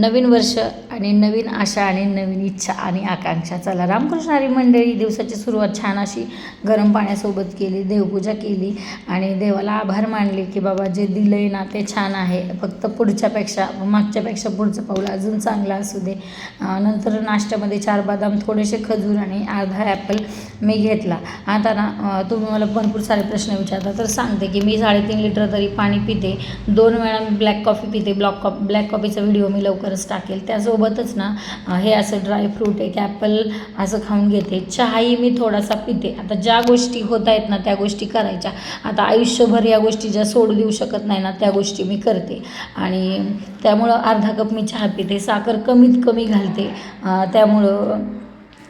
नवीन वर्ष आणि नवीन आशा आणि नवीन इच्छा आणि आकांक्षा. चला रामकृष्णारी मंडळी दिवसाची सुरुवात छान अशी गरम पाण्यासोबत केली देवपूजा केली आणि देवाला आभार मानले की बाबा जे दिलं आहे ना ते छान आहे. फक्त पुढच्यापेक्षा मागच्यापेक्षा पुढचं पाऊल अजून चांगलं असू दे. नंतर नाश्त्यामध्ये चार बदाम थोडेसे खजूर आणि अर्धा ॲपल मी घेतला. आता ना तुम्ही मला भरपूर सारे प्रश्न विचारता तर सांगते की मी साडेतीन लिटर तरी पाणी पिते. दोन वेळा मी ब्लॅक कॉफी पिते. ब्लॉक कॉ ब्लॅक कॉफीचा व्हिडिओ मी लवकर लवकरच टाकेल. त्यासोबतच ना हे असं ड्रायफ्रूट एक ॲपल असं खाऊन घेते. चहाही मी थोडासा पिते. आता ज्या गोष्टी होत आहेत ना त्या गोष्टी करायच्या. आता आयुष्यभर या गोष्टी ज्या सोडू देऊ शकत नाही ना त्या गोष्टी मी करते. आणि त्यामुळं अर्धा कप मी चहा पिते. साखर कमीत कमी घालते. त्यामुळं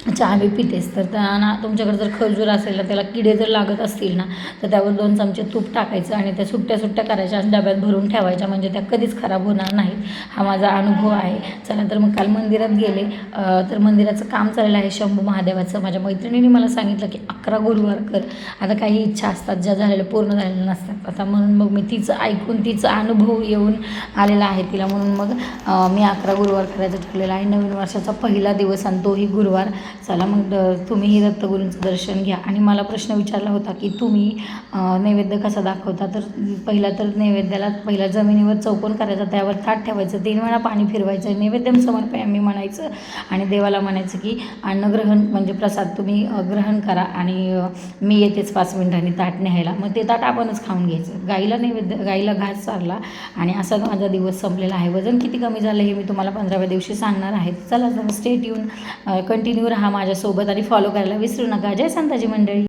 चहा पितेस पितेच तर त्यांना तुमच्याकडे जर खजूर असेल ना त्याला किडे जर लागत असतील ना तर त्यावर दोन चमचे तूप टाकायचं आणि त्या सुट्ट्या सुट्ट्या करायच्या आणि डब्यात भरून ठेवायच्या. म्हणजे त्या कधीच खराब होणार नाहीत हा माझा अनुभव आहे. चला तर मग काल मंदिरात गेले. तर मंदिराचं काम चाललेलं आहे शंभू महादेवाचं. माझ्या मैत्रिणीने मला सांगितलं की अकरा गुरुवार कर. आता काही इच्छा असतात ज्या झालेल्या पूर्ण झालेल्या नसतात. आता म्हणून मग मी तिचं ऐकून तिचा अनुभव येऊन आलेला आहे तिला. म्हणून मग मी अकरा गुरुवार करायचं ठरलेलं आहे. नवीन वर्षाचा पहिला दिवस आणि तोही गुरुवार. चला मग द- तुम्हीही दत्तगुरूंचं दर्शन घ्या. आणि मला प्रश्न विचारला होता की तुम्ही नैवेद्य कसा दाखवता? तर पहिला तर नैवेद्याला पहिला जमिनीवर चौकोन करायचा त्यावर ताट ठेवायचं तीन वेळा पाणी फिरवायचं नैवेद्यम आम्ही म्हणायचं आणि देवाला म्हणायचं की अन्नग्रहण म्हणजे प्रसाद तुम्ही ग्रहण करा आणि मी येतेच पाच मिनिटांनी ताट न्यायला. मग ते ताट आपणच खाऊन घ्यायचं. गाईला नैवेद्य गाईला घास चारला आणि असा माझा दिवस संपलेला आहे. वजन किती कमी झालं हे मी तुम्हाला पंधराव्या दिवशी सांगणार आहे. चला स्टेट येऊन कंटिन्यू राहा माझ्यासोबत आणि फॉलो करायला विसरू नका. जय संताजी मंडळी.